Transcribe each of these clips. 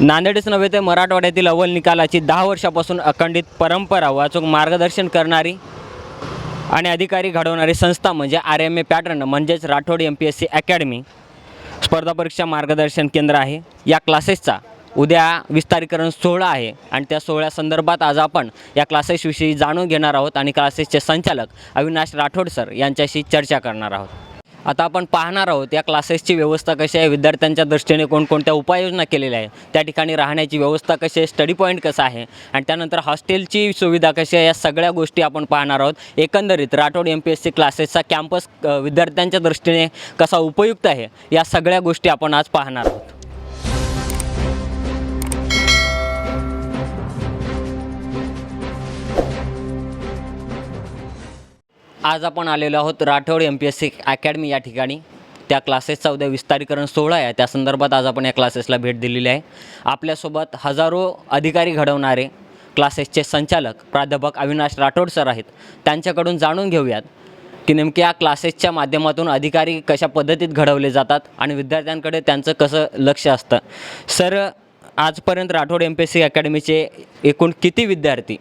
नांदेडच नव्हे तर मराठवाड्यातील अव्वल निकालाची दहा वर्षापासून अखंडित परंपरा वाचूक मार्गदर्शन करणारी आणि अधिकारी घडवणारी संस्था म्हणजे आर एम ए पॅटर्न म्हणजेच Rathod M P S C academy स्पर्धा परीक्षा मार्गदर्शन केंद्र आहे. या क्लासेसचा उद्या विस्तारीकरण सोहळा आहे आणि त्या सोहळ्यासंदर्भात आज आपण या क्लासेसविषयी जाणून घेणार आहोत आणि क्लासेसचे संचालक अविनाश राठोड सर यांच्याशी चर्चा करणार आहोत. आता आपण पाहणार आहोत या क्लासेसची व्यवस्था कशी आहे विद्यार्थ्यांच्या दृष्टीने कोणकोणत्या उपाययोजना केलेल्या आहे त्या ठिकाणी राहण्याची व्यवस्था कशी आहे स्टडी पॉईंट कसं आहे आणि त्यानंतर हॉस्टेलची सुविधा कशी आहे या सगळ्या गोष्टी आपण पाहणार आहोत. एकंदरीत Rathod M P S C क्लासेसचा campus विद्यार्थ्यांच्या दृष्टीने कसा उपयुक्त आहे या सगळ्या गोष्टी आपण आज पाहणार आहोत. आज आपण आलेलो आहोत Rathod M P S C academy या ठिकाणी. त्या क्लासेसचा उद्या विस्तारीकरण सोहळा आहे. त्या संदर्भात आज आपण या क्लासेसला भेट दिलेली आहे. आपल्यासोबत हजारो अधिकारी घडवणारे क्लासेसचे संचालक प्राध्यापक अविनाश राठोड सर आहेत. त्यांच्याकडून जाणून घेऊयात की नेमक्या क्लासेसच्या माध्यमातून अधिकारी कशा पद्धतीत घडवले जातात आणि विद्यार्थ्यांकडे त्यांचं कसं लक्ष असतं. सर आजपर्यंत Rathod M P S C अकॅडमीचे एकूण किती विद्यार्थी?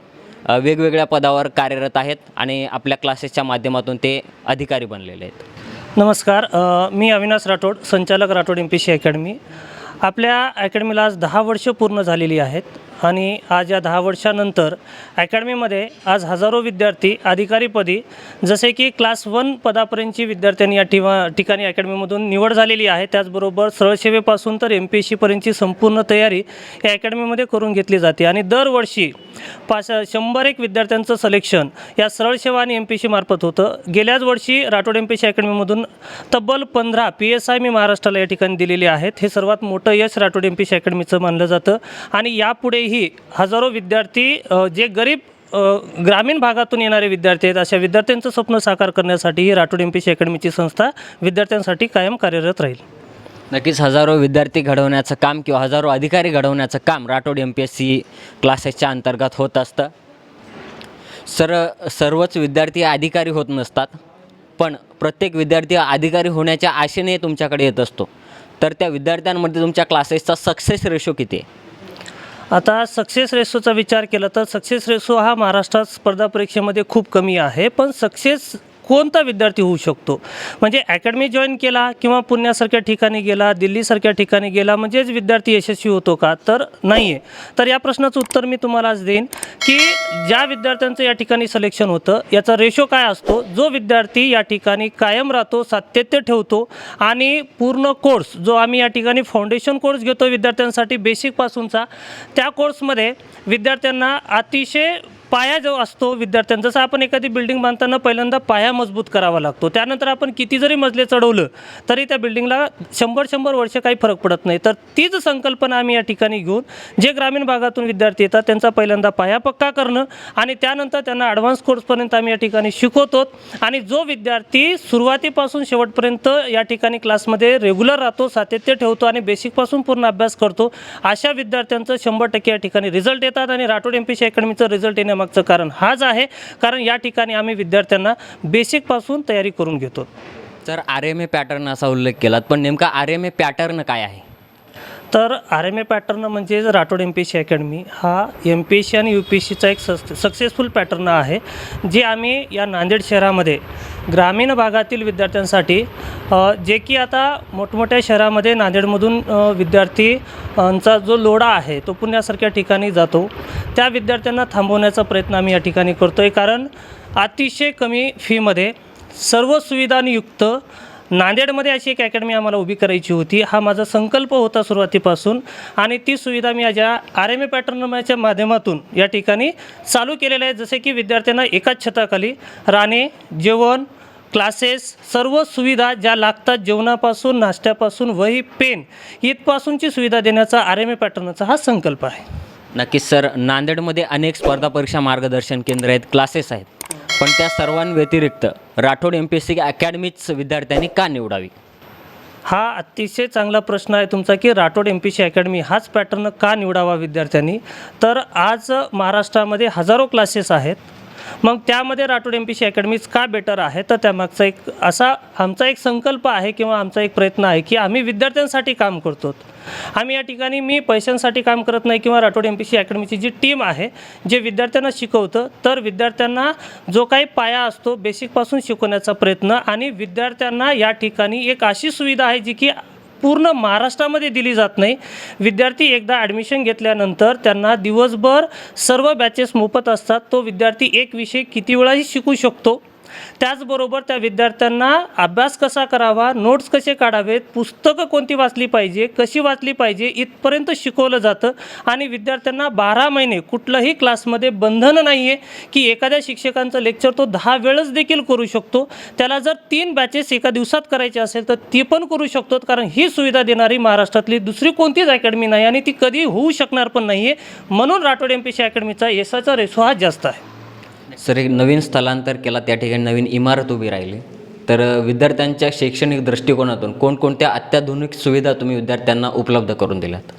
वेगवेगळ्या पदावर कार्यरत आहेत आणि आपल्या क्लासेसच्या माध्यमातून ते अधिकारी बनलेले आहेत. नमस्कार मी अविनाश राठोड संचालक Rathod M P C academy. आपल्या अकॅडमीला आज दहा वर्ष पूर्ण झालेली आहेत. आणि आज या दहा वर्षानंतर अकॅडमीमध्ये आज हजारो विद्यार्थी अधिकारीपदी जसे की क्लास वन पदापर्यंतची विद्यार्थ्यांनी या ठिवा ठिकाणी अकॅडमीमधून निवड झालेली आहे. त्याचबरोबर सरळसेवेपासून तर एम पी एस सीपर्यंतची संपूर्ण तयारी या अकॅडमीमध्ये करून घेतली जाते. आणि दरवर्षी पाच शंभर एक विद्यार्थ्यांचं सलेक्शन या सरळ सेवा आणि एम पी सी मार्फत होतं. गेल्याच वर्षी राठोड एम पी सी अकॅडमीमधून तब्बल पंधरा पी एस आय मी महाराष्ट्राला या ठिकाणी दिलेले आहेत. हे सर्वात मोठं यश राठोड एम पी सी अकॅडमीचं मानलं जातं. आणि यापुढे तरीही हजारो विद्यार्थी जे गरीब ग्रामीण भागातून येणारे विद्यार्थी आहेत अशा विद्यार्थ्यांचं स्वप्न साकार करण्यासाठी ही राठोड एम पी सी अकॅडमीची संस्था विद्यार्थ्यांसाठी कायम कार्यरत राहील. नक्कीच हजारो विद्यार्थी घडवण्याचं काम किंवा हजारो अधिकारी घडवण्याचं काम Rathod M P S C क्लासेसच्या अंतर्गत होत असतं. सर सर्वच विद्यार्थी अधिकारी होत नसतात पण प्रत्येक विद्यार्थी अधिकारी होण्याच्या आशेने तुमच्याकडे येत असतो. तर त्या विद्यार्थ्यांमध्ये तुमच्या क्लासेसचा सक्सेस रेशो किती आहे? आता सक्सेस रेसोचा विचार केला तर सक्सेस रेसो हा महाराष्ट्रात स्पर्धा परीक्षेमध्ये खूप कमी आहे पण सक्सेस कोणता विद्यार्थी होऊ शकतो? म्हणजे अकॅडमी जॉईन केला किंवा पुण्यासारख्या ठिकाणी गेला दिल्लीसारख्या ठिकाणी गेला म्हणजेच विद्यार्थी यशस्वी होतो का? तर नाही आहे तर या प्रश्नाचं उत्तर मी तुम्हाला आज देईन की ज्या विद्यार्थ्यांचं या ठिकाणी सिलेक्शन होतं याचा रेशो काय असतो? जो विद्यार्थी या ठिकाणी कायम राहतो सातत्य ठेवतो आणि पूर्ण कोर्स जो आम्ही या ठिकाणी फाउंडेशन कोर्स घेतो विद्यार्थ्यांसाठी बेसिकपासूनचा त्या कोर्समध्ये विद्यार्थ्यांना अतिशय पाया जो असतो विद्यार्थ्यांचा जसं आपण एखादी बिल्डिंग बांधताना पहिल्यांदा पाया मजबूत करावा लागतो. त्यानंतर आपण किती जरी मजले चढवलं तरी त्या बिल्डिंगला शंभर शंभर वर्ष काही फरक पडत नाही. तर तीच संकल्पना आम्ही या ठिकाणी घेऊन जे ग्रामीण भागातून विद्यार्थी येतात त्यांचा पहिल्यांदा पाया पक्का करणं आणि त्यानंतर त्यांना ॲडव्हान्स कोर्सपर्यंत आम्ही या ठिकाणी शिकवतो. आणि जो विद्यार्थी सुरुवातीपासून शेवटपर्यंत या ठिकाणी क्लासमध्ये रेग्युलर राहतो सातत्य ठेवतो आणि बेसिकपासून पूर्ण अभ्यास करतो अशा विद्यार्थ्यांचं शंभर टक्के या ठिकाणी रिझल्ट येतात आणि राठोड एम पी सी अकॅडमीचं रिझल्ट येण्यामागचं कारण हाच आहे. कारण या ठिकाणी आम्ही विद्यार्थ्यांना बेसिकपासून तयारी करून घेतो. तर आर एम ए पॅटर्न असा उल्लेख केलात पण नेमका आर एम ए पॅटर्न काय आहे? तर आर एम ए पॅटर्न म्हणजे Rathod M P C academy हा एम पी सी आणि यू पी सीचा एक सस सक्सेसफुल पॅटर्न आहे जे आम्ही या नांदेड शहरामध्ये ग्रामीण भागातील विद्यार्थ्यांसाठी जे की आता मोठमोठ्या शहरामध्ये नांदेडमधून अ, विद्यार्थींचा जो लोढा आहे तो पुण्यासारख्या ठिकाणी जातो. त्या विद्यार्थ्यांना थांबवण्याचा प्रयत्न आम्ही या ठिकाणी करतो आहे कारण अतिशय कमी फीमध्ये सर्व सुविधांयुक्त नांदेडमध्ये अशी एक अकॅडमी आम्हाला उभी करायची होती. हा माझा संकल्प होता सुरुवातीपासून आणि ती सुविधा मी माझ्या आर एम ए पॅटर्नच्या माध्यमातून या ठिकाणी चालू केलेल्या आहे. जसे की विद्यार्थ्यांना एकाच छताखाली राहणे जेवण क्लासेस सर्व सुविधा ज्या लागतात जेवणापासून नाश्त्यापासून वही पेन इथपासूनची सुविधा देण्याचा आर एम ए पॅटर्नचा हा संकल्प आहे. नक्कीच सर. नांदेडमध्ये अनेक स्पर्धा परीक्षा मार्गदर्शन केंद्र आहेत क्लासेस आहेत. पण त्या सर्वांव्यतिरिक्त Rathod M P S C अकॅडमीच विद्यार्थ्यांनी का निवडावी? हा अतिशय चांगला प्रश्न आहे तुमचा की Rathod M P C academy हाच पॅटर्न का निवडावा विद्यार्थ्यांनी? तर आज महाराष्ट्रामध्ये हजारो क्लासेस आहेत. मग त्यामध्ये राठोड एम पी सी अकॅडमीज का बेटर आहे? तर त्यामागचा एक असा आमचा एक संकल्प आहे किंवा आमचा एक प्रयत्न आहे की आम्ही विद्यार्थ्यांसाठी काम करतो. आम्ही या ठिकाणी मी पैशांसाठी काम करत नाही किंवा राठोड एम पी सी अकॅडमीची जी टीम आहे जे विद्यार्थ्यांना शिकवतं तर विद्यार्थ्यांना जो काही पाया असतो बेसिकपासून शिकवण्याचा प्रयत्न आणि विद्यार्थ्यांना या ठिकाणी एक अशी सुविधा आहे जी की पूर्ण महाराष्ट्रामध्ये दिली जात नाही. विद्यार्थी एकदा ॲडमिशन घेतल्यानंतर त्यांना दिवसभर सर्व बॅचेस मोफत असतात. तो विद्यार्थी एक विषय किती वेळाही शिकू शकतो. त्याचबरोबर त्या विद्यार्थ्यांना अभ्यास कसा करावा नोट्स कसे काढावेत पुस्तकं कोणती वाचली पाहिजे कशी वाचली पाहिजे इथपर्यंत शिकवलं जातं. आणि विद्यार्थ्यांना बारा महिने कुठल्याही क्लासमध्ये बंधन नाही आहे की एखाद्या शिक्षकांचं लेक्चर तो दहा वेळच देखील करू शकतो. त्याला जर तीन बॅचेस एका दिवसात करायचे असेल तर ती पण करू शकतो कारण ही सुविधा देणारी महाराष्ट्रातली दुसरी कोणतीच अकॅडमी नाही आणि ती कधी होऊ शकणार पण नाही आहे म्हणून राठोड एम पी सी अकॅडमीचा यशाचा रेसो हा जास्त आहे. सर एक नवीन स्थलांतर केला त्या ठिकाणी नवीन इमारत उभी राहिली. तर विद्यार्थ्यांच्या शैक्षणिक दृष्टिकोनातून कोणकोणत्या अत्याधुनिक सुविधा तुम्ही विद्यार्थ्यांना उपलब्ध करून दिल्यात?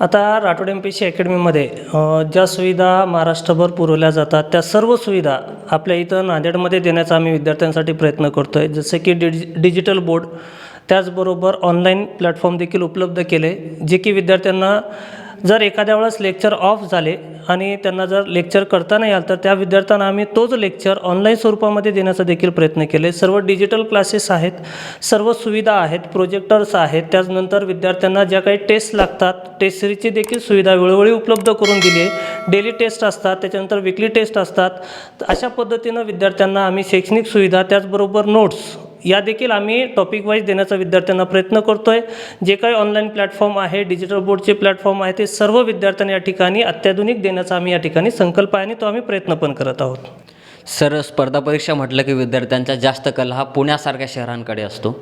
आता राठोड एम पी सी अकॅडमीमध्ये ज्या सुविधा महाराष्ट्रभर पुरवल्या जातात त्या सर्व सुविधा आपल्या इथं नांदेडमध्ये देण्याचा आम्ही विद्यार्थ्यांसाठी प्रयत्न करतो आहे जसे की डिजि डिजिटल बोर्ड त्याचबरोबर ऑनलाईन प्लॅटफॉर्म देखील उपलब्ध केले जे की विद्यार्थ्यांना जर एखाद्या वेळेस लेक्चर ऑफ झाले आणि त्यांना जर लेक्चर करता नाही आलं तर त्या विद्यार्थ्यांना आम्ही तोच लेक्चर ऑनलाईन स्वरूपामध्ये देण्याचा देखील प्रयत्न केले. सर्व डिजिटल क्लासेस आहेत सर्व सुविधा आहेत प्रोजेक्टर्स आहेत. त्याचनंतर विद्यार्थ्यांना ज्या काही टेस्ट लागतात टेस्ट सिरीजची देखील सुविधा वेळोवेळी उपलब्ध करून दिली आहे. डेली टेस्ट असतात त्याच्यानंतर विकली टेस्ट असतात. अशा पद्धतीनं विद्यार्थ्यांना आम्ही शैक्षणिक सुविधा त्याचबरोबर नोट्स या देखील आम्ही टॉपिक वाईज देण्याचा विद्यार्थ्यांना प्रयत्न करतो आहे जे काही ऑनलाईन प्लॅटफॉर्म आहे डिजिटल बोर्डचे प्लॅटफॉर्म आहे ते सर्व विद्यार्थ्यांना या ठिकाणी अत्याधुनिक देण्याचा आम्ही या ठिकाणी संकल्प आहे आणि तो आम्ही प्रयत्न पण करत आहोत. सर स्पर्धा परीक्षा म्हटलं की विद्यार्थ्यांचा जास्त कल हा पुण्यासारख्या शहरांकडे असतो.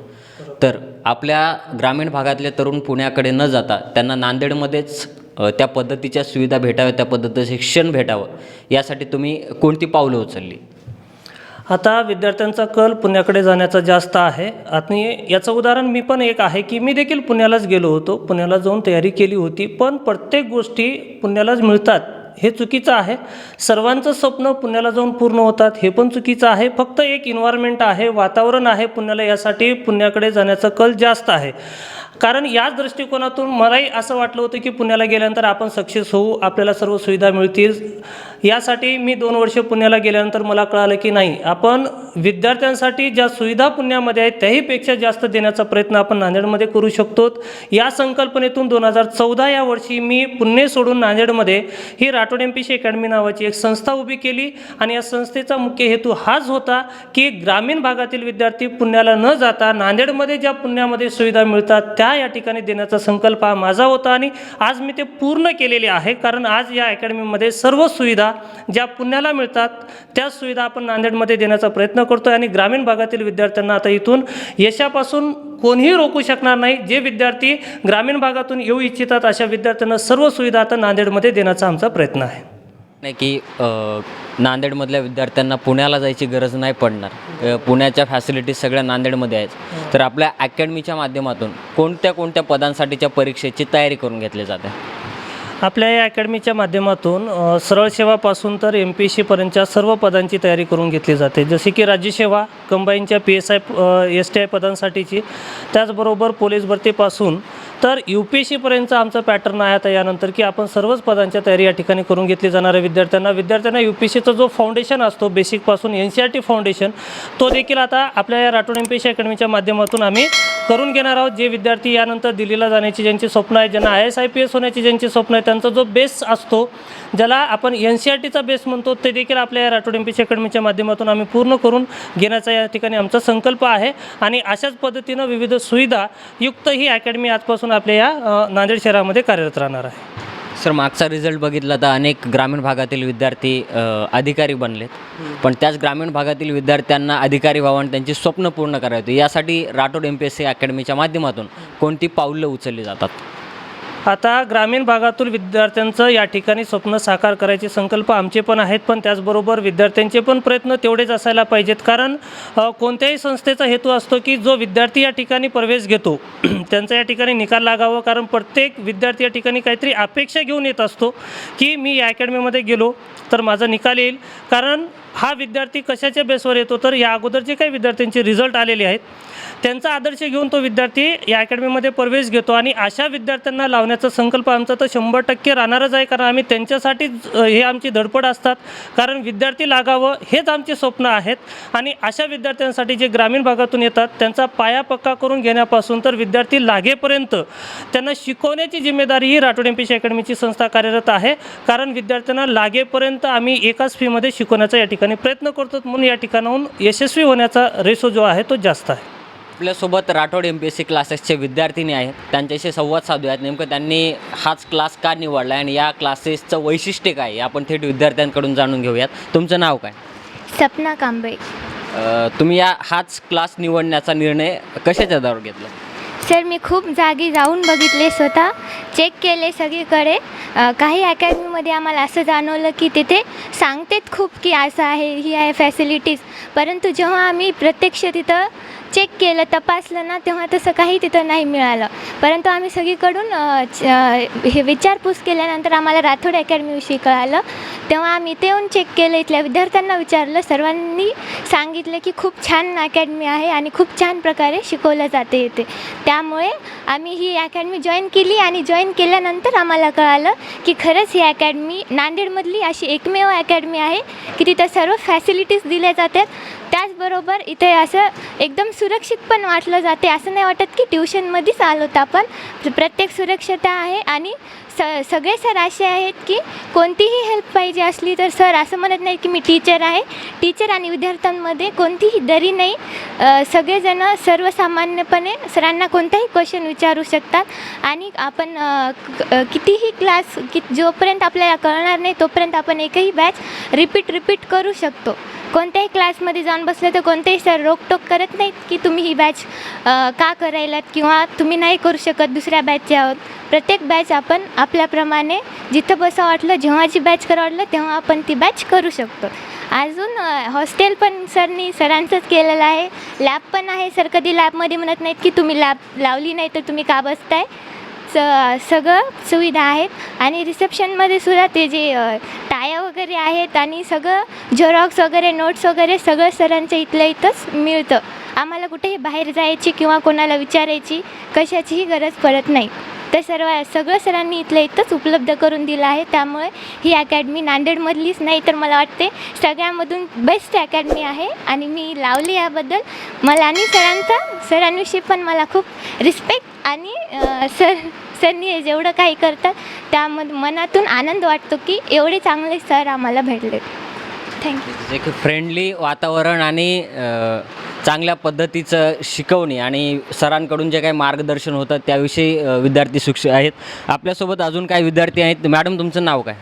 तर आपल्या ग्रामीण भागातले तरुण पुण्याकडे न जाता त्यांना नांदेडमध्येच त्या पद्धतीच्या सुविधा भेटाव्या त्या पद्धतीचं शिक्षण भेटावं यासाठी तुम्ही कोणती पावलं उचलली? आता विद्यार्थ्यांचा कल पुण्याकडे जाण्याचा जास्त आहे. आणि याचं उदाहरण मी पण एक आहे की मी देखील पुण्यालाच गेलो होतो. पुण्याला जाऊन तयारी केली होती पण प्रत्येक गोष्टी पुण्यालाच मिळतात हे चुकीचं आहे. सर्वांचं स्वप्न पुण्याला जाऊन पूर्ण होतात हे पण चुकीचं आहे. फक्त एक इन्व्हायरमेंट आहे वातावरण आहे पुण्याला यासाठी पुण्याकडे जाण्याचा कल जास्त आहे. कारण याच दृष्टिकोनातून मलाही असं वाटलं होतं की पुण्याला गेल्यानंतर आपण सक्सेस होऊ आपल्याला सर्व सुविधा मिळतील. यासाठी मी दोन वर्ष पुण्याला गेल्यानंतर मला कळालं की नाही आपण विद्यार्थ्यांसाठी ज्या सुविधा पुण्यामध्ये आहेत त्याहीपेक्षा जास्त देण्याचा प्रयत्न आपण नांदेडमध्ये करू शकतो. या संकल्पनेतून दोन हजार चौदा या वर्षी मी पुणे सोडून नांदेडमध्ये ही Rathod M P C academy नावाची एक संस्था उभी केली आणि या संस्थेचा मुख्य हेतू हाच होता की ग्रामीण भागातील विद्यार्थी पुण्याला न जाता नांदेडमध्ये ज्या पुण्यामध्ये सुविधा मिळतात त्या या ठिकाणी देण्याचा संकल्प हा माझा होता आणि आज मी ते पूर्ण केलेले आहे. कारण आज या अकॅडमीमध्ये सर्व सुविधा ज्या पुण्याला मिळतात त्या सुविधा आपण नांदेडमध्ये देण्याचा प्रयत्न करतो आहे आणि ग्रामीण भागातील विद्यार्थ्यांना आता इथून यशापासून कोणीही रोखू शकणार नाही. जे विद्यार्थी ग्रामीण भागातून येऊ इच्छितात अशा विद्यार्थ्यांना सर्व सुविधा आता नांदेडमध्ये देण्याचा आमचा प्रयत्न आहे. नाही की नांदेडमधल्या विद्यार्थ्यांना पुण्याला जायची गरज नाही पडणार. पुण्याच्या फॅसिलिटीज सगळ्या नांदेडमध्ये आहेत. तर आपल्या अकॅडमीच्या माध्यमातून कोणत्या कोणत्या पदांसाठीच्या परीक्षेची तयारी करून घेतली जाते? आपल्या या अकॅडमीच्या माध्यमातून सरळ सेवापासून तर एम पी एस सीपर्यंतच्या सर्व पदांची तयारी करून घेतली जाते. जसे की राज्यसेवा कंबाईनच्या P S I S T I पदांसाठीची. त्याचबरोबर पोलीस भरतीपासून तर यू पी एस सीपर्यंतचा आमचा पॅटर्न आहे आता यानंतर की आपण सर्वच पदांच्या तयारी या ठिकाणी करून घेतली जाणार आहे विद्यार्थ्यांना. विद्यार्थ्यांना यू पी एस सीचा जो फाउंडेशन असतो बेसिकपासून N C R T foundation तो देखील आता आपल्या या Rathod M P S C अकॅडमीच्या माध्यमातून आम्ही करून घेणार आहोत. जे विद्यार्थी यानंतर दिल्लीला जाण्याची ज्यांची स्वप्न आहे ज्यांना I S I P S होण्याची ज्यांची स्वप्न आहे त्यांचा जो बेस असतो ज्याला आपण एन सी आर टीचा बेस म्हणतो ते देखील आपल्या या राठोड एम पी सी अकॅडमीच्या माध्यमातून आम्ही पूर्ण करून घेण्याचा या ठिकाणी आमचा संकल्प आहे. आणि अशाच पद्धतीनं विविध सुविधा युक्त ही अकॅडमी आजपासून आपल्या या नांदेड शहरामध्ये कार्यरत राहणार आहे. सर मागचा रिझल्ट बघितला तर अनेक ग्रामीण भागातील विद्यार्थी अधिकारी बनलेत. पण त्याच ग्रामीण भागातील विद्यार्थ्यांना अधिकारी व्हावं आणि त्यांची स्वप्न पूर्ण करायचं यासाठी Rathod M P S C अकॅडमीच्या माध्यमातून कोणती पावलं उचलली जातात? आता ग्रामीण भागातील विद्यार्थ्यांचं या ठिकाणी स्वप्न साकार करायचे संकल्प आमचे पण आहेत पण त्याचबरोबर विद्यार्थ्यांचे पण प्रयत्न तेवढेच असायला पाहिजेत. कारण कोणत्याही संस्थेचा हेतू असतो की जो विद्यार्थी या ठिकाणी प्रवेश घेतो त्यांचा या ठिकाणी निकाल लागावा. कारण प्रत्येक विद्यार्थी या ठिकाणी काहीतरी अपेक्षा घेऊन येत असतो की मी या अकॅडमीमध्ये गेलो तर माझा निकाल येईल. कारण हा विद्यार्थी कशाच्या बेसवर येतो? तर या अगोदर जे काही विद्यार्थ्यांचे रिझल्ट आलेले आहेत त्यांचा आदर्श घेऊन तो विद्यार्थी या अकॅडमीमध्ये प्रवेश घेतो आणि अशा विद्यार्थ्यांना लावण्याचा संकल्प आमचा तर शंभर टक्के राहणारच आहे कारण आम्ही त्यांच्यासाठीच हे आमची धडपड असतात. कारण विद्यार्थी लागावं हेच आमचे स्वप्न आहेत. आणि अशा विद्यार्थ्यांसाठी जे ग्रामीण भागातून येतात त्यांचा पाया पक्का करून घेण्यापासून तर विद्यार्थी लागेपर्यंत त्यांना शिकवण्याची जिम्मेदारी ही राठोड एम पी सी अकॅडमीची संस्था कार्यरत आहे. कारण विद्यार्थ्यांना लागेपर्यंत आम्ही एकाच फीमध्ये शिकवण्याचा या ठिकाणी प्रयत्न करतो. म्हणून या ठिकाणाहून यशस्वी होण्याचा रेशो जो आहे तो जास्त आहे. आपल्यासोबत Rathod M P S C क्लासेसचे विद्यार्थिनी आहेत. त्यांच्याशी संवाद साधूयात. नेमकं त्यांनी हाच क्लास का निवडला आणि या क्लासेसचं वैशिष्ट्य काय आपण थेट विद्यार्थ्यांकडून जाणून घेऊयात. तुमचं नाव काय? सपना कांबळे. तुम्ही या हाच क्लास निवडण्याचा निर्णय कशाच्या आधारावर घेतला? सर मी खूप जागी जाऊन बघितले स्वतः. चेक केले सगळीकडे. अ, काही अकॅडमीमध्ये आम्हाला असं जाणवलं की तिथे सांगतेत खूप की असं आहे ही आहे फॅसिलिटीज परंतु जेव्हा आम्ही प्रत्यक्ष तिथं चेक केलं तपासलं ना तेव्हा तसं काही तिथं नाही मिळालं. परंतु आम्ही सगळीकडून च- हे विचारपूस केल्यानंतर आम्हाला राठोड अकॅडमीविषयी कळालं. तेव्हा आम्ही ते येऊन चेक केलं इथल्या विद्यार्थ्यांना विचारलं सर्वांनी सांगितलं की खूप छान अकॅडमी आहे आणि खूप छान प्रकारे शिकवलं जाते इथे. त्यामुळे आम्ही ही अकॅडमी जॉईन केली आणि जॉईन केल्यानंतर आम्हाला कळालं की खरंच ही अकॅडमी नांदेडमधली अशी एकमेव अकॅडमी आहे की तिथं सर्व फॅसिलिटीज दिल्या जातात. त्याचबरोबर इथे असं एकदम सुरक्षित पण वाटलं जाते. असं नाही वाटत की ट्युशनमध्येच आलो तर आपण. प्रत्येक सुरक्षता आहे आणि स सगळे सर असे आहेत की कोणतीही हेल्प पाहिजे असली तर सर असं म्हणत नाही की मी टीचर आहे. टीचर आणि विद्यार्थ्यांमध्ये कोणतीही दरी नाही. सगळेजणं सर्वसामान्यपणे सरांना कोणताही क्वेश्चन विचारू शकतात. आणि आपण कितीही क्लास कि जोपर्यंत आपल्याला कळणार नाही तोपर्यंत आपण एकही बॅच रिपीट रिपीट करू शकतो. कोणत्याही क्लासमध्ये जाऊन बसलं तर कोणतेही सर रोकटोक करत नाहीत की तुम्ही ही बॅच का करायलात किंवा तुम्ही नाही करू शकत दुसऱ्या बॅचचे आहोत. प्रत्येक बॅच आपण आपल्याप्रमाणे जिथं बसा वाटलं जेव्हाची बॅच करा वाटलं तेव्हा आपण ती बॅच करू शकतो. अजून हॉस्टेल पण सरनी सरांचंच केलेलं आहे. लॅब पण आहे. सर कधी लॅबमध्ये म्हणत नाहीत की तुम्ही लॅब लावली नाही तर तुम्ही का बसताय? स सगळं सुविधा आहेत. आणि रिसेप्शनमध्ये सुद्धा ते जे टाया वगैरे आहेत आणि सगळं झेरॉक्स वगैरे नोट्स वगैरे सगळं सरांच्या इथल्या इथंच मिळतं. आम्हाला कुठेही बाहेर जायची किंवा कोणाला विचारायची कशाचीही गरज पडत नाही. तर सर्व सगळं सरांनी इथल्या इथंच उपलब्ध करून दिलं आहे. त्यामुळे ही अकॅडमी नांदेडमधलीच नाही तर मला वाटते सगळ्यामधून बेस्ट अकॅडमी आहे. आणि मी लावली याबद्दल. मला आणि सरांचा सरांविषयी पण मला खूप रिस्पेक्ट आणि सर सरनी हे जेवढं काही करतात त्यामध्ये मनातून आनंद वाटतो की एवढे चांगले सर आम्हाला भेटले थँक्यू एक फ्रेंडली वातावरण आणि चांगल्या पद्धतीचं शिकवणी आणि सरांकडून जे काही मार्गदर्शन होतं त्याविषयी विद्यार्थी शिक्ष आहेत. आपल्यासोबत अजून काही विद्यार्थी आहेत. मॅडम तुमचं नाव काय?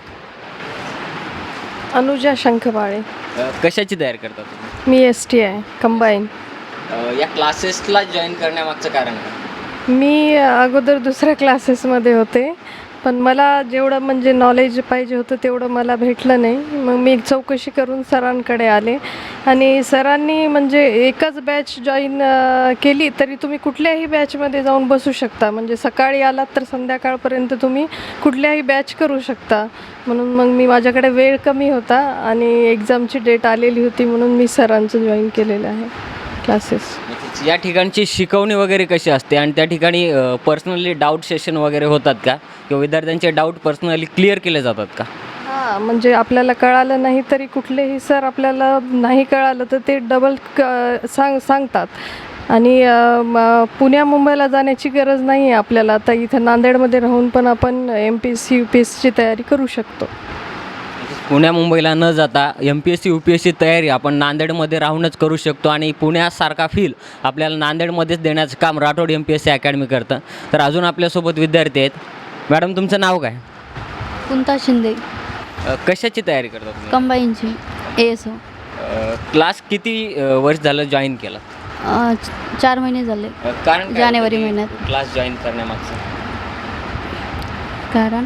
अनुजा शंखबाळे. कशाची तयारी करता तुम्ही? मी एस टी आहे कंबाईन या क्लासेसला जॉईन करण्यामागचं कारण काय? मी अगोदर दुसऱ्या क्लासेसमध्ये होते. पण मला जेवढं म्हणजे नॉलेज पाहिजे होतं तेवढं मला भेटलं नाही. मग मी चौकशी करून सरांकडे आले. आणि सरांनी म्हणजे एकच बॅच जॉईन केली तरी तुम्ही कुठल्याही बॅचमध्ये जाऊन बसू शकता. म्हणजे सकाळी आलात तर संध्याकाळपर्यंत तुम्ही कुठल्याही बॅच करू शकता. म्हणून मग मी माझ्याकडे वेळ कमी होता आणि एक्झामची डेट आलेली होती म्हणून मी सरांचं जॉईन केलेलं आहे. क्लासेस या ठिकाणची शिकवणी वगैरे कशी असते? आणि त्या ठिकाणी पर्सनली डाऊट सेशन वगैरे होतात का? किंवा विद्यार्थ्यांचे डाऊट पर्सनली क्लिअर केले जातात का? हां म्हणजे आपल्याला कळालं नाही तरी कुठलेही सर आपल्याला नाही कळालं तर ते डबल क सांग सांगतात. आणि पुण्या मुंबईला जाण्याची गरज नाही आहे आपल्याला. आता इथं नांदेडमध्ये राहून पण आपण M P S C U P S सीची तयारी करू शकतो. पुण्या मुंबईला न जाता M P S C U P S C तयारी आपण नांदेडमध्ये राहूनच करू शकतो आणि पुण्यासारखा फील आपल्याला नांदेडमध्येच देण्याचं काम Rathod M P S C academy करतं. तर अजून आपल्यासोबत विद्यार्थी आहेत. मॅडम तुमचं नाव काय? कुंता शिंदे. अ, कशाची तयारी करता तुम्ही? कंबाईनची A S O a, class किती अ, वर्ष झालं जॉईन केलं? चार महिने झाले. अ, कारण काय जानेवारी की महिन्यात. क्लास जॉईन करण्यामागचं? कारण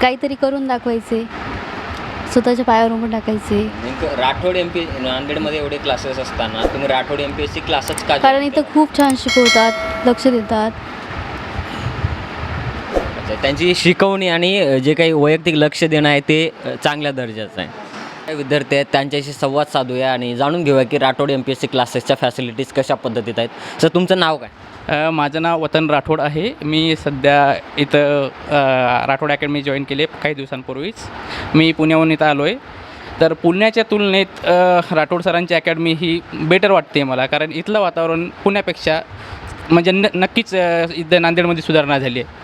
काहीतरी करून दाखवायचे. स्वतःच्या पायावर उभं टाकायचे. नेमकं राठोड एम पी नांदेडमध्ये एवढे क्लासेस असताना तुम्ही Rathod M P S C क्लासच का कारण इथं खूप छान शिकवतात लक्ष देतात? अच्छा, त्यांची शिकवणी आणि जे काही वैयक्तिक लक्ष देणं आहे ते अ, चांगल्या दर्जाचं आहे. विद्यार्थी आहेत त्यांच्याशी संवाद साधूया आणि जाणून घेऊया की Rathod M P S C क्लासेसच्या फॅसिलिटीज कशा पद्धतीत आहेत. सर तुमचं नाव काय? माझं नाव वतन राठोड आहे. मी सध्या इथं राठोड अकॅडमी जॉईन केली आहे काही दिवसांपूर्वीच. मी पुण्याहून इथं आलो आहे तर पुण्याच्या तुलनेत राठोड सरांची अकॅडमी ही बेटर वाटते मला कारण इथलं वातावरण पुण्यापेक्षा म्हणजे न नक्कीच इथं नांदेडमध्ये सुधारणा झाली आहे.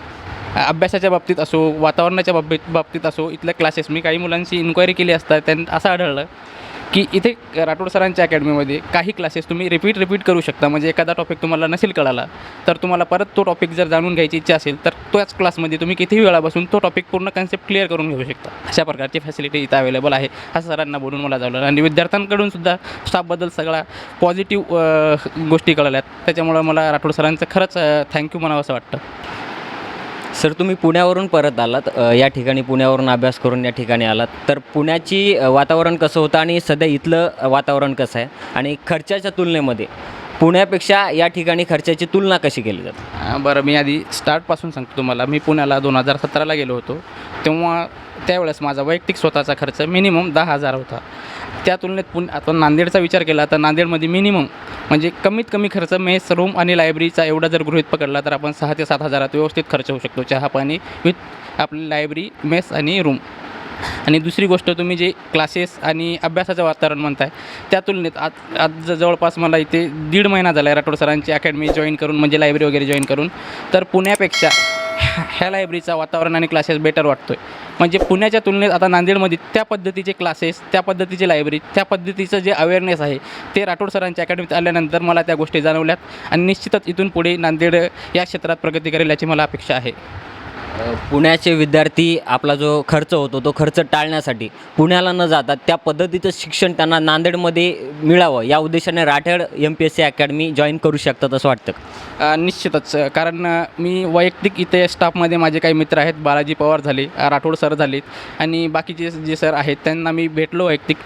अभ्यासाच्या बाबतीत असो वातावरणाच्या बाबतीत बाबतीत असो इथल्या क्लासेस मी काही मुलांची इन्क्वायरी केली असता त्यांना असं आढळलं की इथे राठोड सरांच्या अकॅडमीमध्ये काही क्लासेस तुम्ही रिपीट रिपीट करू शकता. म्हणजे एखादा टॉपिक तुम्हाला नसेल कळाला तर तुम्हाला परत तो टॉपिक जर जाणून घ्यायची इच्छा असेल तर त्याच क्लासमध्ये तुम्ही कितीही वेळा बसून तो टॉपिक पूर्ण कन्सेप्ट क्लिअर करून घेऊ शकता. अशा प्रकारची फॅसिलिटी इथं अवेलेबल आहे. असं सरांना बोलून मला जावलं. आणि विद्यार्थ्यांकडून सुद्धा स्टाफबद्दल सगळा पॉझिटिव्ह गोष्टी कळल्यात. त्याच्यामुळं मला राठोड सरांचं खरंच थँक्यू म्हणावं असं वाटतं. सर तुम्ही पुण्यावरून परत आलात या ठिकाणी पुण्यावरून अभ्यास करून या ठिकाणी आलात. तर पुण्याची वातावरण कसं होतं आणि सध्या इथलं वातावरण कसं आहे? आणि खर्चाच्या तुलनेमध्ये पुण्यापेक्षा या ठिकाणी खर्चाची तुलना कशी केली जाते? बरं मी आधी स्टार्टपासून सांगतो तुम्हाला. मी पुण्याला दोन हजार सतराला गेलो होतो. तेव्हा त्यावेळेस माझा वैयक्तिक स्वतःचा खर्च मिनिमम दहा हजार होता. त्या तुलनेत पुण आता नांदेडचा विचार केला तर नांदेडमध्ये मिनिमम म्हणजे कमीत कमी खर्च मेस रूम आणि लायब्ररीचा एवढा जर गृहित पकडला तर आपण सहा ते सात हजारात व्यवस्थित खर्च होऊ शकतो. चहा पाणी विथ आपली लायब्ररी मेस आणि रूम. आणि दुसरी गोष्ट तुम्ही जे क्लासेस आणि अभ्यासाचं वातावरण म्हणताय त्या तुलनेत आज आज जवळपास मला इथे दीड महिना झाला आहे राठोड सरांची अकॅडमी जॉईन करून म्हणजे लायब्ररी वगैरे जॉईन करून तर पुण्यापेक्षा ह्या- ह्या लायब्ररीचा वातावरण आणि क्लासेस बेटर वाटतो आहे म्हणजे पुण्याच्या तुलनेत आता नांदेडमध्ये त्या पद्धतीचे क्लासेस त्या पद्धतीची लायब्ररी त्या पद्धतीचं जे अवेअरनेस आहे ते राठोड सरांच्या अकॅडमीत आल्यानंतर मला त्या गोष्टी जाणवल्यात. आणि निश्चितच इथून पुढे नांदेड या क्षेत्रात प्रगती करेल याची मला अपेक्षा आहे. पुण्याचे विद्यार्थी आपला जो खर्च होतो तो खर्च टाळण्यासाठी पुण्याला न जाता त्या पद्धतीचं शिक्षण त्यांना नांदेडमध्ये मिळावं या उद्देशाने Rathod M P S C academy join करू शकतात असं वाटतं निश्चितच. कारण मी वैयक्तिक इथे स्टाफमध्ये माझे काही मित्र आहेत बालाजी पवार झाले राठोड सर झालेत आणि बाकीचे जे सर आहेत त्यांना मी भेटलो वैयक्तिक.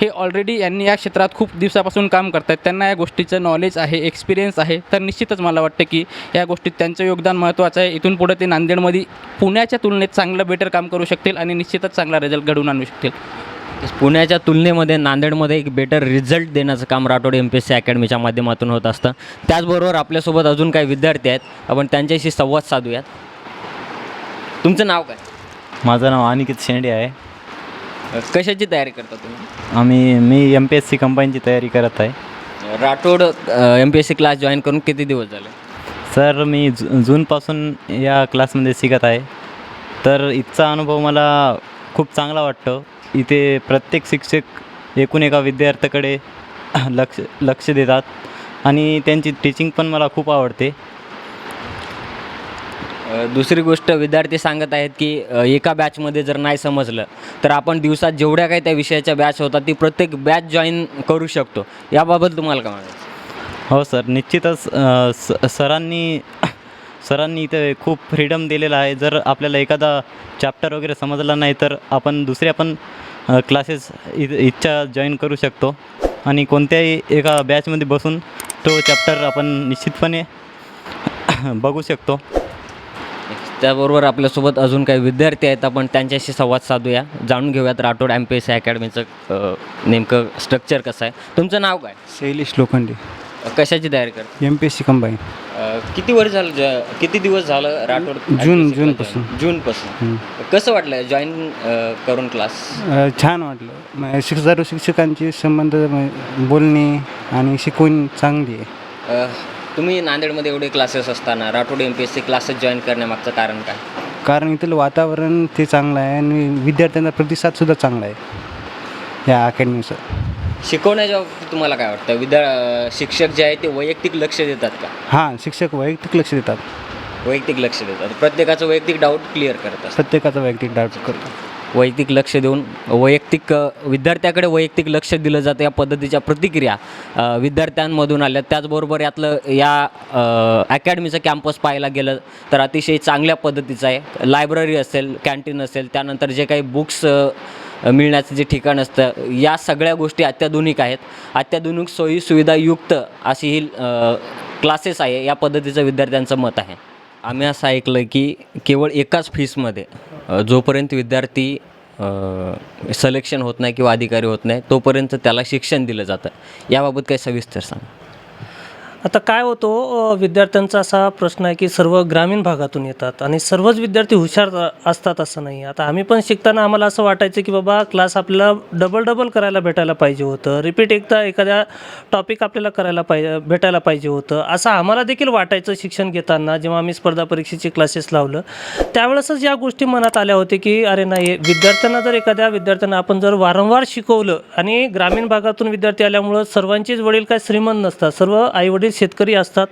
हे ऑलरेडी यांनी या क्षेत्रात खूप दिवसापासून काम करतात त्यांना या गोष्टीचं नॉलेज आहे एक्सपिरियन्स आहे. तर निश्चितच मला वाटतं की या गोष्टीत त्यांचं योगदान महत्त्वाचं आहे. इथून पुढे ते नांदेडमध्ये पुण्याच्या तुलनेत चांगलं बेटर काम करू शकतील आणि निश्चितच चांगला रिझल्ट घडवून आणू शकतील. पुण्याच्या तुलनेमध्ये नांदेडमध्ये एक बेटर रिझल्ट देण्याचं काम Rathod M P S C अकॅडमीच्या माध्यमातून होत असतं. त्याचबरोबर आपल्यासोबत अजून काही विद्यार्थी आहेत. आपण त्यांच्याशी संवाद साधूयात. तुमचं नाव काय? माझं नाव अनिकेत शेंडे आहे. कशाची तयारी करता तुम्ही? आम्ही मी एम पी एस सी कंपनीची तयारी करत आहे. Rathod M P S C class join करून किती दिवस झाले? सर मी जू जूनपासून या क्लासमध्ये शिकत आहे. तर इथचा अनुभव मला खूप चांगला वाटतो. इथे प्रत्येक शिक्षक एकूण एका विद्यार्थ्याकडे लक्ष लक्ष देतात. आणि त्यांची टीचिंग पण मला खूप आवडते. दुसरी गोष्ट विद्यार्थी सांगत आहेत की एका बॅचमध्ये जर नाही समजलं तर आपण दिवसात जेवढ्या काही त्या विषयाच्या बॅच होतात ती प्रत्येक बॅच जॉईन करू शकतो. याबाबत तुम्हाला काय म्हणायचं हो सर निश्चितच स सरांनी सरांनी इथे खूप फ्रीडम दिलेला आहे. जर आपल्याला एखादा चॅप्टर वगैरे समजला नाही तर आपण दुसरे पण क्लासेस इ इच्छा जॉईन करू शकतो. आणि कोणत्याही एका बॅचमध्ये बसून तो चॅप्टर आपण निश्चितपणे बघू शकतो. त्याबरोबर आपल्यासोबत अजून काही विद्यार्थी आहेत. आपण त्यांच्याशी संवाद साधूया. जाणून घेऊयात Rathod M P S C अकॅडमीचं नेमकं स्ट्रक्चर कसं आहे. तुमचं नाव काय? शैलेश लोखंडे. कशाची तयारी करता? M P S C combine किती वर्ष झालं ज- किती दिवस झालं राठोड जून- जूनपासून. join? जूनपासून. कसं वाटलं जॉईन करून क्लास अ, छान वाटलं. म- शिक सर्व शिक्षकांची संबंध म- बोलणे आणि शिकवण चांगली आहे. अ, तुम्ही नांदेडमध्ये एवढे क्लासेस असताना Rathod M P S C classes join करण्यामागचं कारण काय? कारण इथलं वातावरण ते चांगलं आहे आणि विद्यार्थ्यांचा प्रतिसादसुद्धा चांगला आहे या अकॅडमीचं शिकवण्याच्या बाबतीत तुम्हाला काय वाटतं? विद्या शिक्षक जे आहे ते वैयक्तिक लक्ष देतात का? हां शिक्षक वैयक्तिक लक्ष देतात. वैयक्तिक लक्ष देतात. प्रत्येकाचं वैयक्तिक डाऊट क्लिअर करतात. प्रत्येकाचा वैयक्तिक डाऊट करतो वैयक्तिक लक्ष देऊन वैयक्तिक विद्यार्थ्याकडे वैयक्तिक लक्ष दिलं जातं या पद्धतीच्या प्रतिक्रिया विद्यार्थ्यांमधून आल्या. त्याचबरोबर यातलं या अकॅडमीचं कॅम्पस पाहायला गेलं तर अतिशय चांगल्या पद्धतीचं आहे. लायब्ररी असेल कॅन्टीन असेल त्यानंतर जे काही बुक्स मिळण्याचं जे ठिकाण असतं या सगळ्या गोष्टी अत्याधुनिक आहेत. अत्याधुनिक सोयीसुविधायुक्त अशी ही क्लासेस आहे या पद्धतीचं विद्यार्थ्यांचं मत आहे. आम्ही असं ऐकलं की केवळ एकाच फीसमध्ये जोपर्यंत विद्यार्थी सलेक्शन होत नाही किंवा अधिकारी होत नाही तोपर्यंत त्याला शिक्षण दिलं जातं. याबाबत काही सविस्तर सांग. आता काय होतो विद्यार्थ्यांचा असा प्रश्न आहे की सर्व ग्रामीण भागातून येतात आणि सर्वच विद्यार्थी हुशार असतात असं नाही. आता आम्ही पण शिकताना आम्हाला असं वाटायचं की बाबा क्लास आपल्याला डबल डबल करायला भेटायला पाहिजे होतं. रिपीट एकदा एखाद्या टॉपिक आपल्याला करायला पाहिजे भेटायला पाहिजे होतं. असं आम्हाला देखील वाटायचं शिक्षण घेताना जेव्हा आम्ही स्पर्धा परीक्षेचे क्लासेस लावलं. त्यावेळेसच या गोष्टी मनात आल्या होत्या की अरे नाही विद्यार्थ्यांना जर एखाद्या विद्यार्थ्यांना आपण जर वारंवार शिकवलं आणि ग्रामीण भागातून विद्यार्थी आल्यामुळं सर्वांचेच वडील काय श्रीमंत नसतात सर्व आईवडील शेतकरी असतात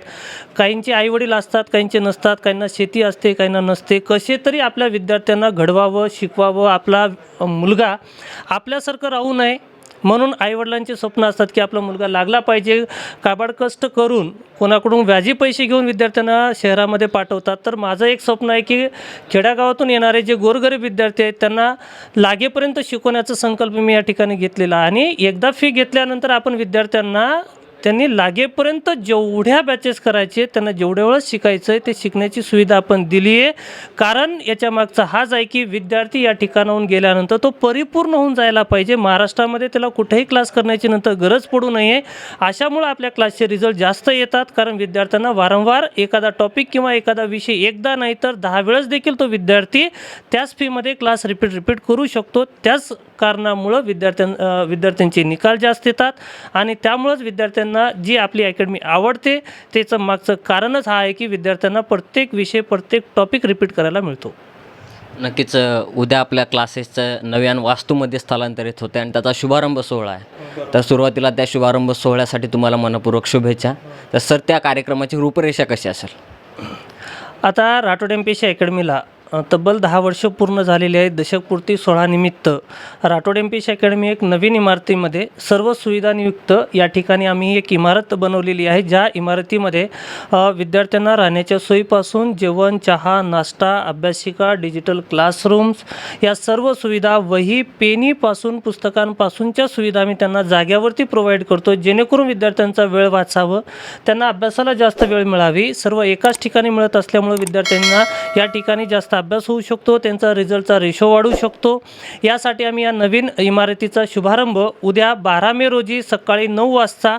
काहींचे आईवडील असतात काहींचे नसतात काहींना शेती असते काहींना नसते कसे तरी आपल्या विद्यार्थ्यांना घडवावं शिकवावं आपला मुलगा आपल्यासारखं राहू नये म्हणून आईवडिलांचे स्वप्न असतात की आपला मुलगा लागला पाहिजे काबाड कष्ट करून कोणाकडून व्याजी पैसे घेऊन विद्यार्थ्यांना शहरामध्ये पाठवतात. तर माझं एक स्वप्न आहे की खेड्यागावातून येणारे जे गोरगरीब विद्यार्थी आहेत त्यांना लागेपर्यंत शिकवण्याचा संकल्प मी या ठिकाणी घेतलेला आणि एकदा फी घेतल्यानंतर आपण विद्यार्थ्यांना त्यांनी लागेपर्यंत जेवढ्या बॅचेस करायचे त्यांना जेवढ्या वेळेस शिकायचं आहे ते शिकण्याची सुविधा आपण दिली आहे. कारण याच्या मागचा हाच आहे की विद्यार्थी या ठिकाणाहून गेल्यानंतर तो परिपूर्ण होऊन जायला पाहिजे. महाराष्ट्रामध्ये त्याला कुठेही क्लास करण्याची नंतर गरज पडू नये. अशामुळं आपल्या क्लासचे रिझल्ट जास्त येतात. कारण विद्यार्थ्यांना वारंवार एखादा टॉपिक किंवा एखादा विषय एकदा नाही तर दहा वेळेस देखील तो विद्यार्थी त्याच फीमध्ये क्लास रिपीट रिपीट करू शकतो. त्याच कारणामुळं विद्यार्थ्यां विद्यार्थ्यांचे निकाल जास्त येतात आणि त्यामुळंच विद्यार्थ्यांना जी आपली अकॅडमी आवडते त्याचं मागचं कारणच हा आहे की विद्यार्थ्यांना प्रत्येक विषय प्रत्येक टॉपिक रिपीट करायला मिळतो. नक्कीच उद्या आपल्या क्लासेसचं नव्यान वास्तूमध्ये स्थलांतरित होते आणि त्याचा शुभारंभ सोहळा आहे. तर सुरुवातीला त्या शुभारंभ सोहळ्यासाठी तुम्हाला मनपूर्वक शुभेच्छा. तर सर त्या कार्यक्रमाची रूपरेषा कशी असेल? आता राठोड एम पी सी अकॅडमीला तब्बल दहा वर्ष पूर्ण झालेली आहेत दशकपूर्ती सोहळानिमित्त Rathod M P S academy एक नवीन इमारतीमध्ये सर्व सुविधानियुक्त या ठिकाणी आम्ही एक इमारत बनवलेली आहे. ज्या इमारतीमध्ये विद्यार्थ्यांना राहण्याच्या सोयीपासून जेवण चहा नाश्ता अभ्यासिका डिजिटल क्लासरूम्स या सर्व सुविधा वही पेनीपासून पुस्तकांपासूनच्या सुविधा आम्ही त्यांना जाग्यावरती प्रोव्हाइड करतो. जेणेकरून विद्यार्थ्यांचा वेळ वाचावं. त्यांना अभ्यासाला जास्त वेळ मिळावी. सर्व एकाच ठिकाणी मिळत असल्यामुळे विद्यार्थ्यांना या ठिकाणी जास्त अभ्यास होऊ शकतो त्यांचा रिझल्टचा रेशो वाढू शकतो. यासाठी आम्ही या नवीन इमारतीचा शुभारंभ उद्या बारा मे रोजी सकाळी नऊ वाजता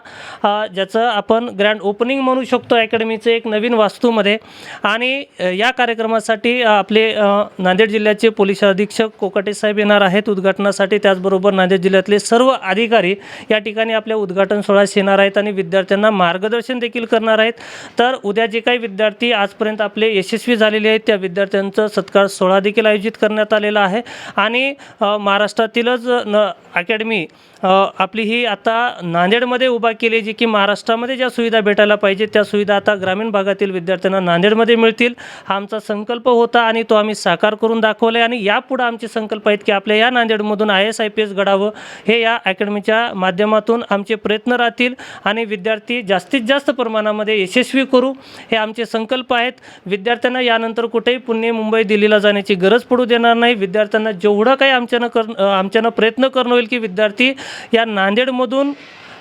ज्याचं आपण ग्रँड ओपनिंग म्हणू शकतो अकॅडमीचं एक नवीन वास्तूमध्ये. आणि या कार्यक्रमासाठी आपले नांदेड जिल्ह्याचे पोलीस अधीक्षक कोकाटे साहेब येणार आहेत. उद्घाटनासाठी त्याचबरोबर नांदेड जिल्ह्यातले सर्व अधिकारी या ठिकाणी आपल्या उद्घाटन सोहळ्यास येणार आहेत आणि विद्यार्थ्यांना मार्गदर्शन देखील करणार आहेत. तर उद्या जे काही विद्यार्थी आजपर्यंत आपले यशस्वी झालेले आहेत त्या विद्यार्थ्यांचं सत्कार सोहळा देखील आयोजित करण्यात आलेला आहे. आणि महाराष्ट्रातीलच न अकॅडमी आपली ही आता नांदेडमध्ये उभा केली जी की महाराष्ट्रामध्ये ज्या सुविधा भेटायला पाहिजे त्या सुविधा आता ग्रामीण भागातील विद्यार्थ्यांना नांदेडमध्ये मिळतील. हा आमचा संकल्प होता आणि तो आम्ही साकार करून दाखवला आहे. आणि यापुढं आमचे संकल्प आहेत की आपल्या या नांदेडमधून I S I P S घडावं हे या अकॅडमीच्या माध्यमातून आमचे प्रयत्न राहतील. आणि विद्यार्थी जास्तीत जास्त प्रमाणामध्ये यशस्वी करू हे आमचे संकल्प आहेत. विद्यार्थ्यांना यानंतर कुठेही पुणे मुंबई दिल्लीला जाण्याची गरज पडू देणार नाही. विद्यार्थ्यांना जेवढं काही आमच्यानं कर आमच्यानं प्रयत्न करणं होईल की विद्यार्थी या नांदेडमधून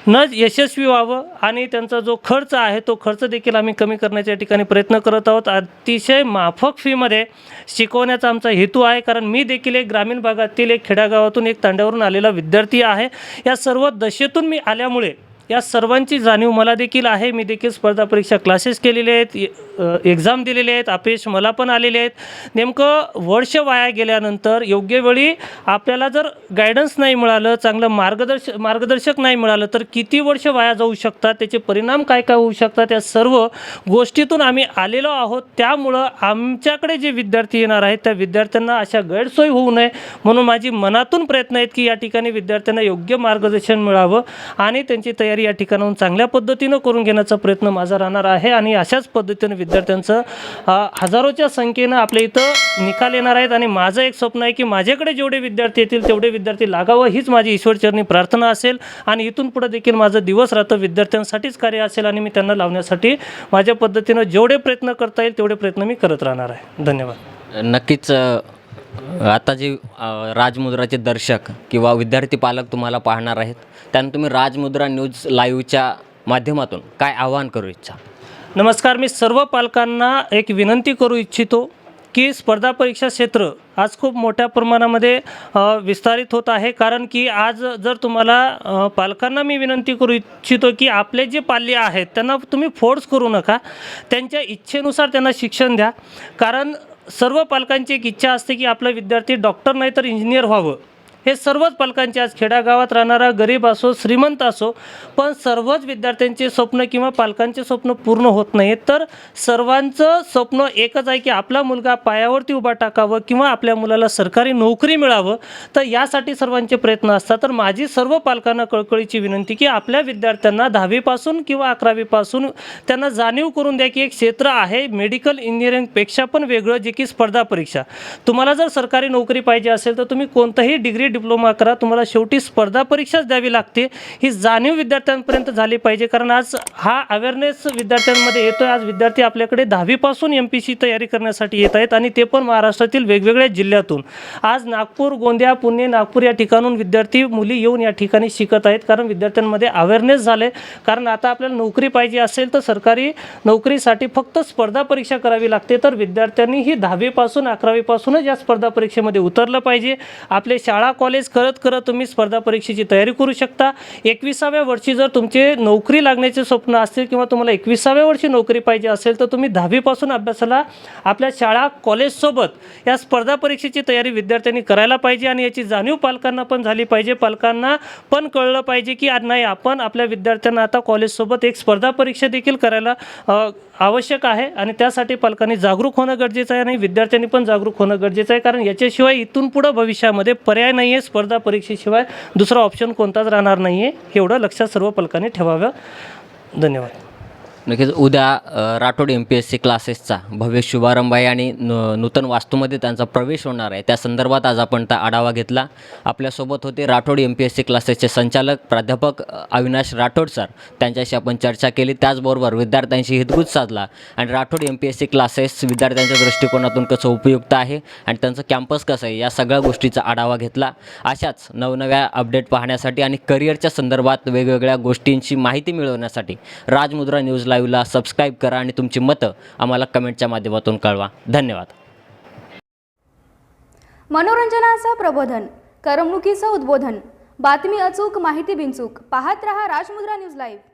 न यशस्वी व्हावं आणि त्यांचा जो खर्च आहे तो खर्च देखील आम्ही कमी करण्याच्या ठिकाणी प्रयत्न करत आहोत. अतिशय माफक फीमध्ये शिकवण्याचा आमचा हेतू आहे कारण मी देखील एक ग्रामीण भागातील एक खेड्यागावातून एक तांड्यावरून आलेला विद्यार्थी आहे. या सर्व दशेतून मी आल्यामुळे या सर्वांची जाणीव मला देखील आहे. मी देखील स्पर्धा परीक्षा क्लासेस केलेले आहेत. एक्झाम दिलेले आहेत. अपयश मला पण आलेले आहेत. नेमकं वर्ष वाया गेल्यानंतर योग्य वेळी आपल्याला जर गायडन्स नाही मिळालं चांगलं मार्गदर्श मार्गदर्शक नाही मिळालं तर किती वर्ष वाया जाऊ शकतात? त्याचे परिणाम काय काय होऊ शकतात? या सर्व गोष्टीतून आम्ही आलेलो आहोत. त्यामुळं आमच्याकडे जे विद्यार्थी येणार आहेत त्या विद्यार्थ्यांना अशा गैरसोय होऊ नये म्हणून माझी मनातून प्रयत्न आहेत की या ठिकाणी विद्यार्थ्यांना योग्य मार्गदर्शन मिळावं आणि त्यांची तयारी तयारी या ठिकाणाहून चांगल्या पद्धतीनं करून घेण्याचा प्रयत्न माझा राहणार आहे आणि अशाच पद्धतीनं विद्यार्थ्यांचं हजारोच्या संख्येनं आपल्या इथं निकाल येणार आहेत आणि माझं एक स्वप्न आहे की माझ्याकडे जेवढे विद्यार्थी येतील तेवढे विद्यार्थी लागावं हीच माझी ईश्वरचरणी प्रार्थना असेल आणि इथून पुढे देखील माझं दिवस राहतं विद्यार्थ्यांसाठीच कार्य असेल आणि मी त्यांना लावण्यासाठी माझ्या पद्धतीनं जेवढे प्रयत्न करता येईल तेवढे प्रयत्न मी करत राहणार आहे. धन्यवाद. नक्कीच आता जे राजमुद्राचे दर्शक किंवा विद्यार्थी पालक तुम्हाला पाहणार आहेत त्यांना तुम्ही राजमुद्रा न्यूज लाईव्हच्या माध्यमातून काय आवाहन करू इच्छा? नमस्कार मी सर्व पालकांना एक विनंती करू इच्छितो की स्पर्धा परीक्षा क्षेत्र आज खूप मोठ्या प्रमाणामध्ये विस्तारित होत आहे. कारण की आज जर तुम्हाला पालकांना मी विनंती करू इच्छितो की आपले जे पाल्य आहेत त्यांना तुम्ही फोर्स करू नका. त्यांच्या इच्छेनुसार त्यांना शिक्षण द्या. कारण सर्व पालकांची एक इच्छा असते की आपला विद्यार्थी डॉक्टर नाही तर इंजिनियर व्हावं. हे सर्वच पालकांचे आज खेड्यागावात राहणारा गरीब असो श्रीमंत असो पण सर्वच विद्यार्थ्यांचे स्वप्न किंवा पालकांचे स्वप्न पूर्ण होत नाही तर सर्वांचं स्वप्न एकच आहे की आपला मुलगा पायावरती उभा टाकावं किंवा आपल्या मुलाला सरकारी नोकरी मिळावं. तर यासाठी सर्वांचे प्रयत्न असतात. तर माझी सर्व पालकांना कळकळीची विनंती की आपल्या विद्यार्थ्यांना दहावीपासून किंवा अकरावीपासून त्यांना जाणीव करून द्या की एक क्षेत्र आहे मेडिकल इंजिनिअरिंगपेक्षा पण वेगळं जे की स्पर्धा परीक्षा. तुम्हाला जर सरकारी नोकरी पाहिजे असेल तर तुम्ही कोणतंही डिग्री डिप्लोमा करा तुम्हाला शेवटी स्पर्धा परीक्षाच द्यावी लागते. ही जाणीव विद्यार्थ्यांपर्यंत झाली पाहिजे कारण आज हा अवेअरनेस विद्यार्थ्यांमध्ये येतो आहे आज विद्यार्थी आपल्याकडे दहावीपासून एम पी सी तयारी करण्यासाठी येत आहेत आणि ते पण महाराष्ट्रातील वेगवेगळ्या जिल्ह्यातून. आज नागपूर गोंदिया पुणे नागपूर या ठिकाणून विद्यार्थी मुली येऊन या ठिकाणी शिकत आहेत कारण विद्यार्थ्यांमध्ये अवेअरनेस झाले कारण आता आपल्याला नोकरी पाहिजे असेल तर सरकारी नोकरीसाठी फक्त स्पर्धा परीक्षा करावी लागते. तर विद्यार्थ्यांनी ही दहावीपासून अकरावीपासूनच या स्पर्धा परीक्षेमध्ये उतरलं पाहिजे. आपले शाळा कॉलेज करत करत तुम्ही स्पर्धा परीक्षेची तयारी करू शकता. एकविसाव्या वर्षी जर तुमचे नोकरी लागण्याचे स्वप्न असतील किंवा तुम्हाला एकविसाव्या वर्षी नोकरी पाहिजे असेल तर तुम्ही दहावीपासून अभ्यासाला आपल्या शाळा कॉलेजसोबत या स्पर्धा परीक्षेची तयारी विद्यार्थ्यांनी करायला पाहिजे आणि याची जाणीव पालकांना पण झाली पाहिजे. पालकांना पण कळलं पाहिजे की आज नाही आपण आपल्या विद्यार्थ्यांना आता कॉलेजसोबत एक स्पर्धा परीक्षा देखील करायला आवश्यक आहे. आणि त्यासाठी पालकांनी जागरूक होणं गरजेचं आहे आणि विद्यार्थ्यांनी पण जागरूक होणं गरजेचं आहे. कारण याच्याशिवाय इथून पुढं भविष्यामध्ये पर्याय नाही आहे स्पर्धा परीक्षेशिवाय दुसरा ऑप्शन कोणताच राहणार नाही आहे एवढं लक्षात सर्व पालकांनी ठेवावं. धन्यवाद. नक्कीच उद्या Rathod M P S C क्लासेसचा भव्य शुभारंभ आहे आणि न नूतन वास्तूमध्ये त्यांचा प्रवेश होणार आहे. त्या संदर्भात आज आपण त्या आढावा घेतला. आपल्यासोबत होते Rathod M P S C क्लासेसचे संचालक प्राध्यापक अविनाश राठोड सर त्यांच्याशी आपण चर्चा केली. त्याचबरोबर विद्यार्थ्यांशी हितगुज साधला. आणि Rathod M P S C classes विद्यार्थ्यांच्या दृष्टिकोनातून कसं उपयुक्त आहे आणि त्यांचं कॅम्पस कसं आहे या सगळ्या गोष्टीचा आढावा घेतला. अशाच नवनव्या अपडेट पाहण्यासाठी आणि करिअरच्या संदर्भात वेगवेगळ्या गोष्टींची माहिती मिळवण्यासाठी राजमुद्रा न्यूज लाईव्हला सबस्क्राईब करा आणि तुमची मतं आम्हाला कमेंटच्या माध्यमातून कळवा. धन्यवाद. मनोरंजनाचं प्रबोधन करमणुकीचं उद्बोधन. बातमी अचूक माहिती बिनचूक. पाहत रहा राजमुद्रा न्यूज लाईव्ह